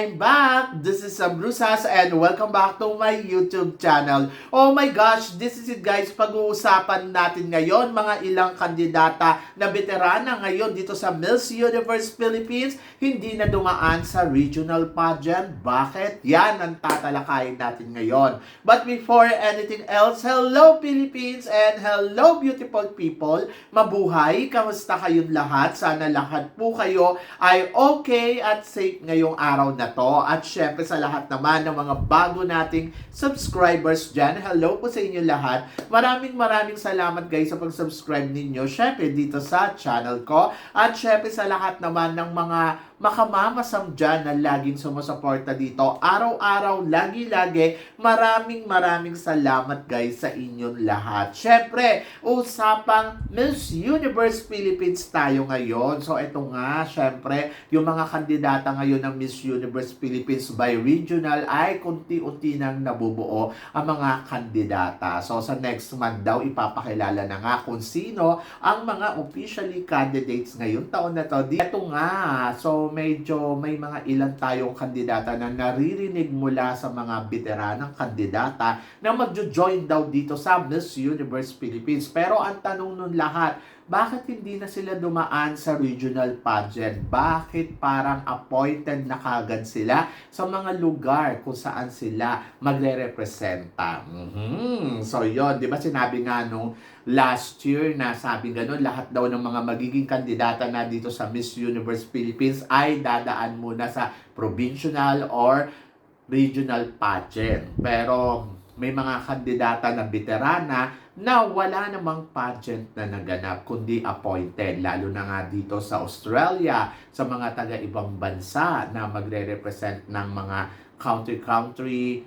everyone! Good evening! I'm back! This is Sam Brusas and welcome back to my YouTube channel. Oh my gosh! This is it guys! Pag-uusapan natin ngayon mga ilang kandidata na veterana ngayon dito sa Miss Universe Philippines hindi na dumaan sa regional pageant. Bakit? Yan ang tatalakayin natin ngayon. But before anything else, hello Philippines and hello beautiful people! Mabuhay! Kamusta kayong lahat? Sana lahat po kayo ay okay at safe ngayong araw na to. At syempre sa lahat naman ng mga bago nating subscribers dyan, hello po sa inyo lahat. Maraming maraming salamat guys sa pag-subscribe ninyo. Syempre dito sa channel ko. At syempre sa lahat naman ng mga makamamasam dyan na laging sumusuporta dito. Araw-araw, lagi-lagi, maraming maraming salamat guys sa inyong lahat. Syempre, usapang Miss Universe Philippines tayo ngayon. So ito nga, syempre, yung mga kandidata ngayon ng Miss Universe Philippines by regional ay kunti-unti nang nabubuo ang mga kandidata. So sa next month daw, ipapakilala na nga kung sino ang mga officially candidates ngayon taon na to. Ito nga, so medyo may mga ilan tayong kandidata na naririnig mula sa mga veteranang kandidata na magjo-join daw dito sa Miss Universe Philippines. Pero ang tanong nun lahat, bakit hindi na sila dumaan sa regional pageant? Bakit parang appointed na kagad sila sa mga lugar kung saan sila magre-representa? Mhm. So yon, di ba sinabi nga nung last year na sabi ganun, lahat daw ng mga magiging kandidata na dito sa Miss Universe Philippines ay dadaan muna sa provincial or regional pageant. Pero may mga kandidata na veterana na wala namang pageant na naganap kundi appointed lalo na nga dito sa Australia sa mga taga ibang bansa na magre-represent ng mga country-country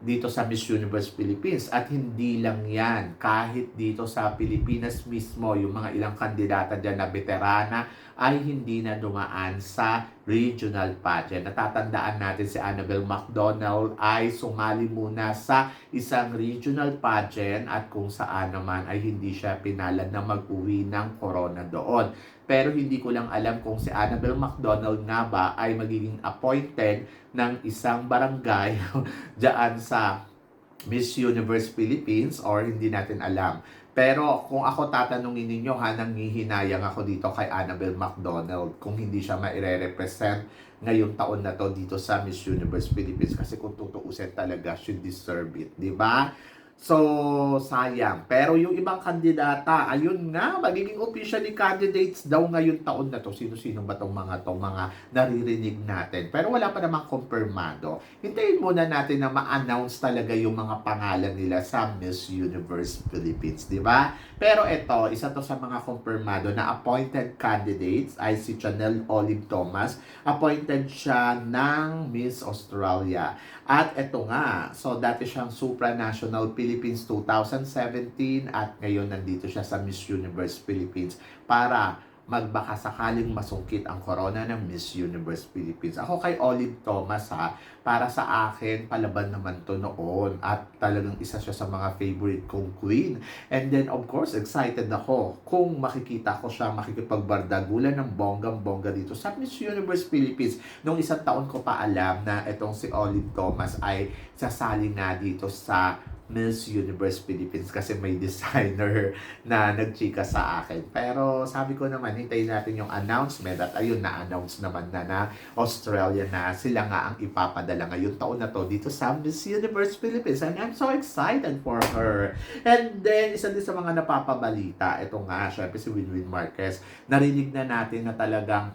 dito sa Miss Universe Philippines at hindi lang yan kahit dito sa Pilipinas mismo yung mga ilang kandidata dyan na veterana ay hindi na dumaan sa regional pageant. Natatandaan natin si Annabelle McDonald ay sumali muna sa isang regional pageant at kung saan naman ay hindi siya pinalad na mag-uwi ng corona doon. Pero hindi ko lang alam kung si Annabelle McDonald nga ba ay magiging appointed ng isang barangay dyan sa Miss Universe Philippines or hindi natin alam. Pero kung ako tatanungin ninyo ha, nangihinayang ako dito kay Annabelle McDonald kung hindi siya maire-represent ngayong taon na to dito sa Miss Universe Philippines kasi kung tutuusin talaga, she deserve it, di ba? So, sayang. Pero yung ibang kandidata, ayun nga, magiging officially candidates daw ngayon taon na to. Sino-sino ba tong mga tong mga naririnig natin? Pero wala pa namang kumpirmado. Hintayin muna natin na ma-announce talaga yung mga pangalan nila sa Miss Universe Philippines, di ba? Pero ito, isa to sa mga kumpirmado na appointed candidates ay si Chanel Olive Thomas. Appointed siya ng Miss Australia. At ito nga, so dati siyang supranational Philippines 2017 at ngayon nandito siya sa Miss Universe Philippines para magbaka sakaling masungkit ang corona ng Miss Universe Philippines. Ako kay Olive Thomas ha, para sa akin, palaban naman to noon at talagang isa siya sa mga favorite kong queen. And then of course, excited ako kung makikita ko siya makikipagbardagulan ng bonggang-bongga dito sa Miss Universe Philippines. Nung isang taon ko pa alam na itong si Olive Thomas ay sasali na dito sa Miss Universe Philippines kasi may designer na nagchika sa akin. Pero sabi ko naman, hintayin natin yung announcement at ayun, na-announce naman na na Australia na sila nga ang ipapadala ngayong taon na to dito sa Miss Universe Philippines. And I'm so excited for her. And then, isa din sa mga napapabalita, ito nga, syempre si Winwin Marquez, narinig na natin na talagang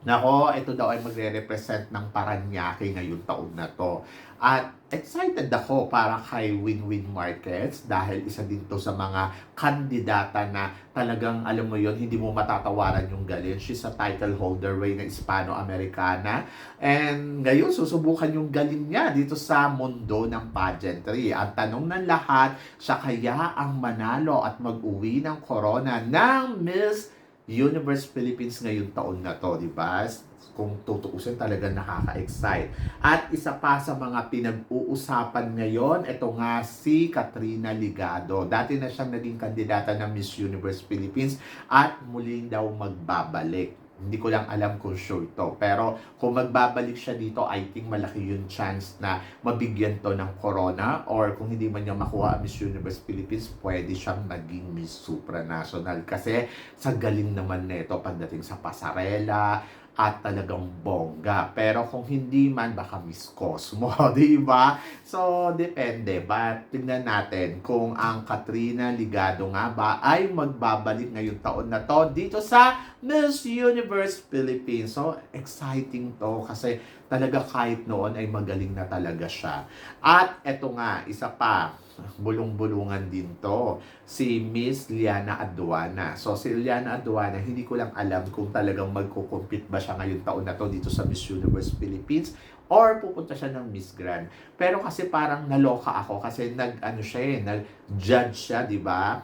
Nako, ito daw ay magre-represent ng Paranaque ngayong taon na to. At excited ako para kay Win-Win Markets dahil isa din to sa mga kandidata na talagang alam mo yon hindi mo matatawaran yung galing. She's a title holder way na Hispano-Americana. And ngayon, susubukan yung galing niya dito sa mundo ng pageantry. Ang tanong ng lahat, siya kaya ang manalo at mag-uwi ng corona ng Miss Universe Philippines ngayong taon na to, di ba? Kung tutuusin talaga nakaka-excite. At isa pa sa mga pinag-uusapan ngayon, ito nga si Katrina Ligado. Dati na siyang naging kandidata ng Miss Universe Philippines at muling daw magbabalik. Hindi ko lang alam kung sure to. Pero kung magbabalik siya dito, I think malaki yung chance na mabigyan to ng corona or kung hindi man niya makuha ang Miss Universe Philippines, pwede siyang maging Miss Supranational. Kasi sa galing naman nito pagdating sa pasarela, at talagang bongga. Pero kung hindi man, baka Miss Cosmo, di ba? So, depende. But tingnan natin kung ang Katrina Ligado nga ba ay magbabalik ngayong taon na to dito sa Miss Universe Philippines. So, exciting to kasi talaga kahit noon ay magaling na talaga siya. At eto nga, isa pa, bulong-bulungan din to. Si Miss Liana Aduana. So, si Liana Aduana, hindi ko lang alam kung talagang magkukumpit ba siya ngayong taon na to dito sa Miss Universe Philippines or pupunta siya ng Miss Grand. Pero kasi parang naloka ako kasi nag, ano siya eh, nag-judge siya, di ba?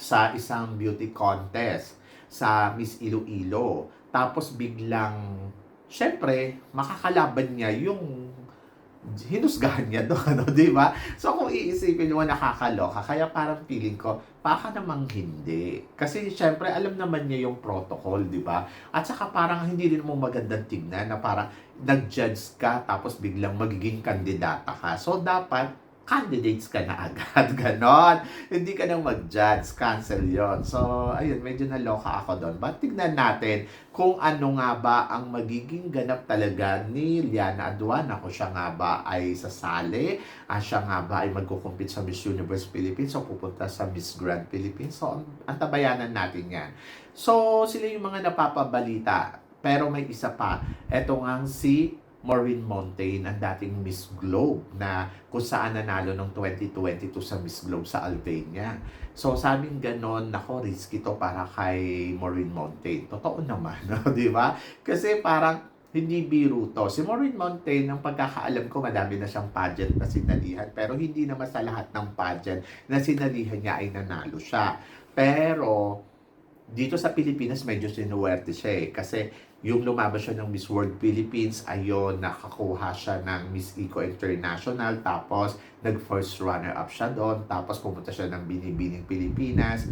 Sa isang beauty contest sa Miss Iloilo. Tapos biglang, syempre, makakalaban niya yung hinusgahan niya doon, ano, di ba? So kung iisipin mo nakakaloka, kaya parang feeling ko, baka namang hindi. Kasi syempre alam naman niya yung protocol, di ba? At saka parang hindi rin mo magandang tignan na parang nag-judge ka tapos biglang magiging kandidata ka. So dapat candidates ka na agad. Ganon. Hindi ka nang mag-judge. Cancel yon So, ayun, medyo naloka ako doon. But tignan natin kung ano nga ba ang magiging ganap talaga ni Liana Aduana. Kung siya nga ba ay sasali, ah, siya nga ba ay magkukumpit sa Miss Universe Philippines o pupunta sa Miss Grand Philippines. So, ang, ang tabayanan natin yan. So, sila yung mga napapabalita. Pero may isa pa. Ito nga si Maureen Montaigne, ang dating Miss Globe, na kung saan nanalo ng 2022 sa Miss Globe sa Albania. So, sabing ganon, nako, risky to para kay Maureen Montaigne. Totoo naman, no? di ba? Kasi parang hindi biro to. Si Maureen Montaigne, ang pagkakaalam ko, madami na siyang pageant na sinalihan. Pero hindi naman sa lahat ng pageant na sinalihan niya ay nanalo siya. Pero, dito sa Pilipinas, medyo sinuwerte siya eh. Kasi yung lumabas siya ng Miss World Philippines, ayon, nakakuha siya ng Miss Eco International, tapos nag-first runner-up siya doon, tapos pumunta siya ng Binibining Pilipinas,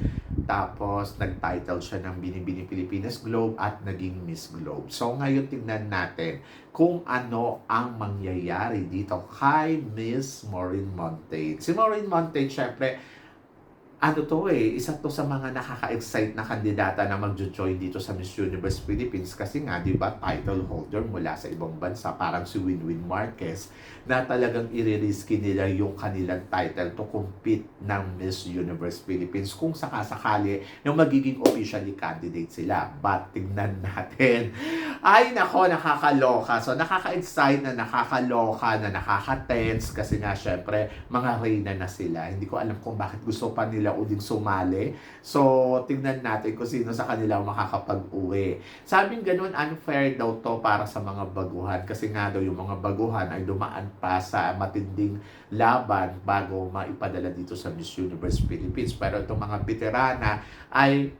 tapos nag-title siya ng Binibining Pilipinas Globe at naging Miss Globe. So ngayon tingnan natin kung ano ang mangyayari dito kay Miss Maureen Montaigne. Si Maureen Montaigne, syempre, ano to eh, isa to sa mga nakaka-excite na kandidata na mag-join dito sa Miss Universe Philippines kasi nga, di ba, title holder mula sa ibang bansa, parang si Winwin Marquez, na talagang iririski nila yung kanilang title to compete ng Miss Universe Philippines kung sakasakali na magiging officially candidate sila. But tignan natin. Ay, nako, nakakaloka. So, nakaka-excite na nakakaloka, na nakaka-tense kasi nga, syempre, mga reyna na sila. Hindi ko alam kung bakit gusto pa nila uling sumali. So, tignan natin kung sino sa kanila makakapag-uwi. Sabing ganun, unfair daw to para sa mga baguhan. Kasi nga daw yung mga baguhan ay dumaan pa sa matinding laban bago maipadala dito sa Miss Universe Philippines. Pero itong mga veterana ay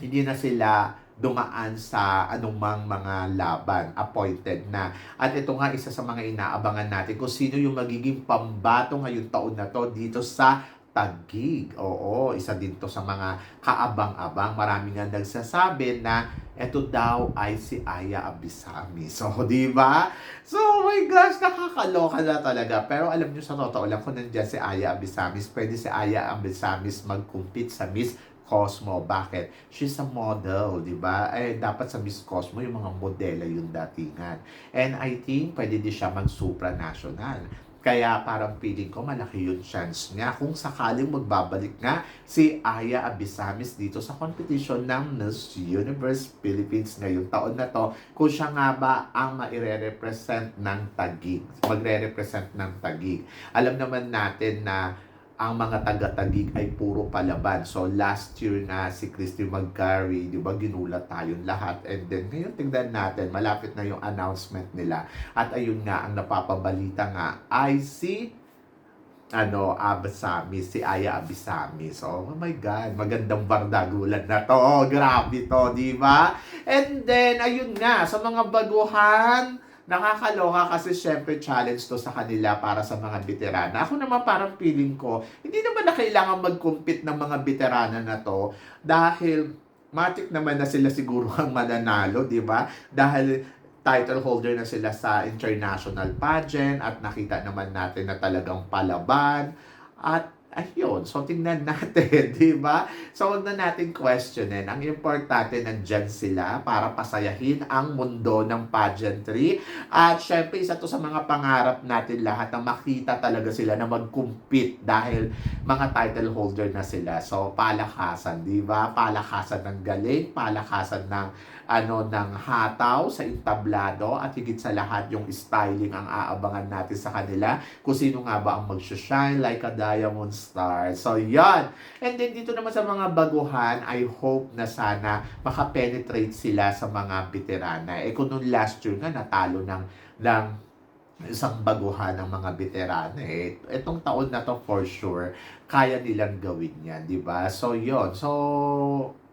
hindi na sila dumaan sa anumang mga laban, appointed na. At ito nga isa sa mga inaabangan natin kung sino yung magiging pambato ngayong taon na to dito sa Tagig. Oo, isa din to sa mga kaabang-abang. Marami nga nagsasabi na eto daw ay si Aya Abisami. So, di ba? So, oh my gosh, nakakaloka na talaga. Pero alam niyo sa totoo lang, kung nandiyan si Aya Abisamis, pwede si Aya Abisamis mag-compete sa Miss Cosmo. Bakit? She's a model, di ba? Eh, dapat sa Miss Cosmo, yung mga modela yung datingan. And I think, pwede din siya mag-supranational. Kaya parang feeling ko malaki yung chance niya kung sakaling magbabalik nga si Aya Abisamis dito sa competition ng Miss Universe Philippines ngayong taon na to kung siya nga ba ang maire-represent ng Tagig. Magre-represent ng Tagig. Alam naman natin na ang mga taga-tagig ay puro palaban. So, last year na si Christy McGarry, di ba, ginulat tayong lahat. And then, ngayon tingnan natin, malapit na yung announcement nila. At ayun nga, ang napapabalita nga ay si ano, Abasami, si Aya Abisami. So, oh my God, magandang bardagulan na to. Oh, grabe to, di ba? And then, ayun nga, sa mga baguhan, nakakaloka kasi syempre challenge to sa kanila para sa mga veterana. Ako naman parang feeling ko, hindi naman na kailangan mag-compete ng mga veterana na to dahil matik naman na sila siguro ang mananalo, di ba? Dahil title holder na sila sa international pageant at nakita naman natin na talagang palaban at ayun, so tingnan natin, di ba? So wag na natin questionin. Ang importante nandyan sila para pasayahin ang mundo ng pageantry. At syempre, isa to sa mga pangarap natin lahat na makita talaga sila na mag-compete dahil mga title holder na sila. So palakasan, di ba? Palakasan ng galing, palakasan ng ano ng hataw sa entablado at higit sa lahat yung styling ang aabangan natin sa kanila kung sino nga ba ang mag-shine like a diamond star. So, yan. And then, dito naman sa mga baguhan, I hope na sana makapenetrate sila sa mga veterana. Eh, kung nung last year nga, natalo ng, ng isang baguhan ng mga veterana. Eh, itong taon na to for sure, kaya nilang gawin yan, di ba? So, yon So,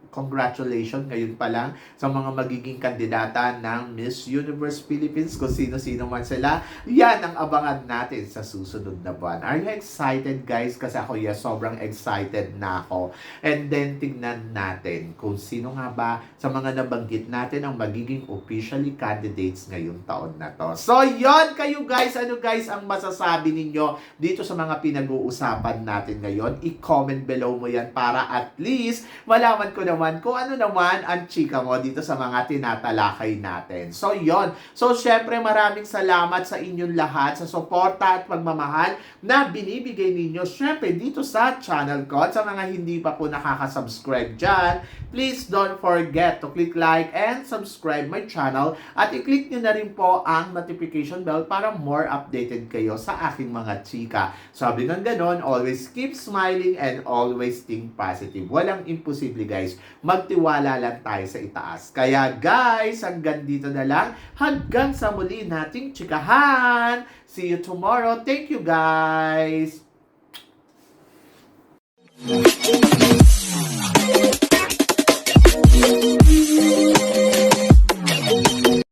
congratulations ngayon pa lang sa mga magiging kandidata ng Miss Universe Philippines kung sino-sino man sila. Yan ang abangan natin sa susunod na buwan. Are you excited guys? Kasi ako yes, sobrang excited na ako. And then tignan natin kung sino nga ba sa mga nabanggit natin ang magiging officially candidates ngayong taon na to. So yon kayo guys, ano guys ang masasabi ninyo dito sa mga pinag-uusapan natin ngayon? I-comment below mo yan para at least malaman ko naman kung ano naman ang chika mo dito sa mga tinatalakay natin. So, yon. So, syempre maraming salamat sa inyong lahat sa suporta at pagmamahal na binibigay ninyo syempre dito sa channel ko. At sa mga hindi pa po nakaka-subscribe dyan, please don't forget to click like and subscribe my channel at i-click nyo na rin po ang notification bell para more updated kayo sa aking mga chika. Sabi ng ganon, always keep smiling and always think positive. Walang imposible guys magtiwala lang tayo sa itaas. Kaya guys, hanggang dito na lang. Hanggang sa muli nating chikahan. See you tomorrow. Thank you guys.